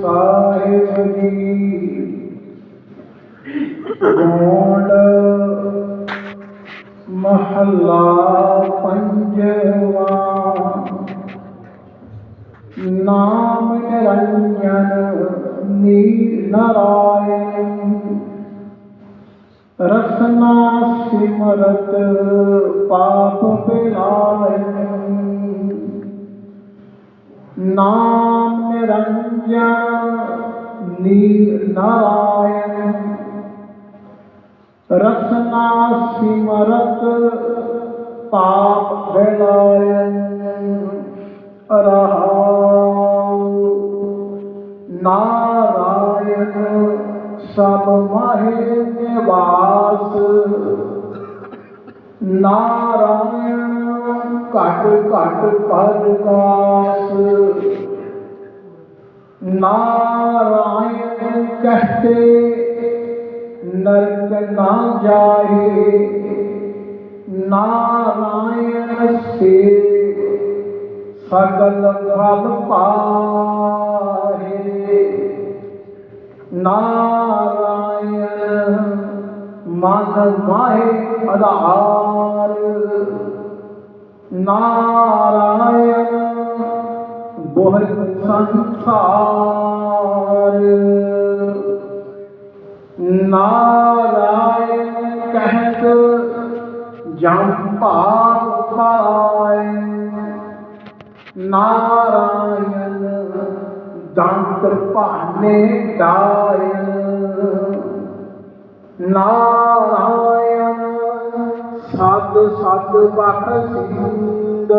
ਸਾਹਿਬ ਜੀ ਗੋਂਡ ਮਹੱਲਾ ਪੰਜਵਾ ਨਾਮ ਨਿਰੰਜਨ ਨੀਰ ਨਾਰਾਇਣ ਰਸਨਾ ਸਿਮਰਤ ਪਾਪ ਬਿਲਾਵੈ ਨਾਮ ਨਿਰੰਜਨ ਨੀਰ ਨਾਰਾਇਣ ਰਸਨਾ ਸਿਮਰਤ ਪਾਪ ਬਿਲਾਵੈ ਰਹਾਉ ਨਾਰਾਇਣ, ਸਭ ਮਾਹੇ ਨਿਵਾਸ। ਘਟ ਘਟ ਪਰਕਾਸ ਨਾਰਾਇਣ ਕਹਤੇ, ਨਰਕ ਨਾ ਜਾਏ। ਨਾਰਾਇਣ ਸੇ ਸਗਲ ਫਲ ਪਾਏ ਨਾਰਾਇਣ ਮਨ ਮਾਹੇ ਆਧਾਰ ਨਾਰਾਇਣ ਬਹੁਤ ਸੰਸਾਰ। ਨਾਰਾਇਣ ਕਹਿਤ ਜਮ ਭਾਗ ਪਾਏ। ਨਾਰਾਇਣ ਦੰਤ ਭਾਨੇ ਦਾਇਨ ਨਾਰਾਇਣ ਸਦ ਸਦ ਬਖਸ਼ਿੰਦ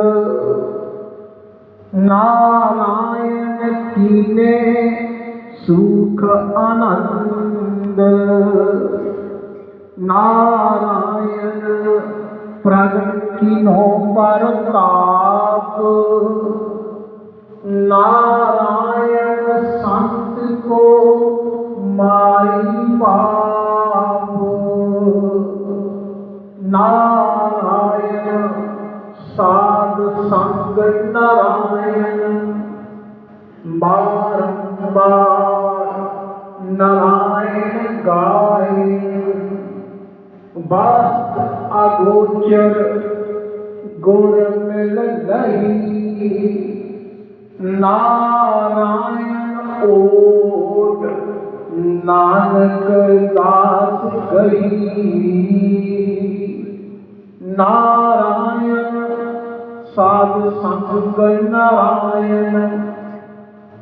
नारायण कीने सुख आनंद नारायण प्रगट किनो पर ताप नारायण संत को माई पा ਸੰਗ ਨਰਾਇਣ ਬਾਰੰਬਾਰ ਨਰਾਇਣ ਗਾਏ। ਬਸ ਅਗੋਚਰ ਗੁਣ ਮਿਲ ਗਈ ਨਾਰਾਇਣ ਓਟ ਨਾਨਕ ਦਾਸ ਕਰੀ ਨਾਰਾਇਣ ਸਾਧ ਸੰਗ ਨਾਰਾਇਣ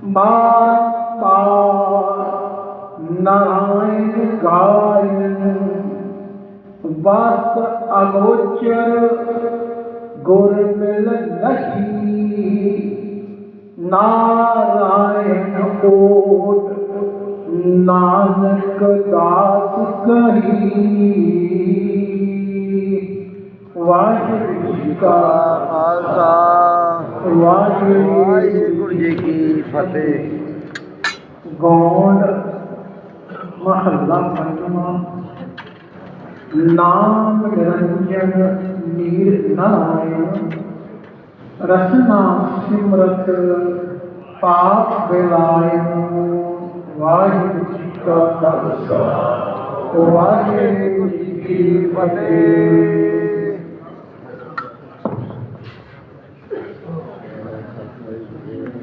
ਮਾਤਾ ਨਾਰਾਇਣ ਗਾਇਨ। ਵਸ ਅਗੋਚਰ ਗੁਰ ਮਿਲ ਨਹੀਂ, ਨਾਰਾਇਣ ਓਟ ਨਾਨਕ ਦਾਸ ਕਹੀ। ਵਾਹਿਗੁਰੂ ਜੀ ਕਾ ਖਾਲਸਾ ਵਾਹਿਗੁਰੂ ਵਾਹਿਗੁਰੂ ਜੀ ਕੀ ਫਤਿਹ ਗੌਂਡ ਮਹੱਲਾ ਪੰਜਵਾਂ ਨਾਮ ਨਿਰੰਜਨ ਨੀਰ ਨਾਰਾਇਣ ਰਸਨਾ ਸਿਮਰਤ ਪਾਪ ਬਿਲਾਇਨ ਵਾਹਿਗੁਰੂ ਜੀ ਕਾ Khalsa Waheguru Praise the Lord.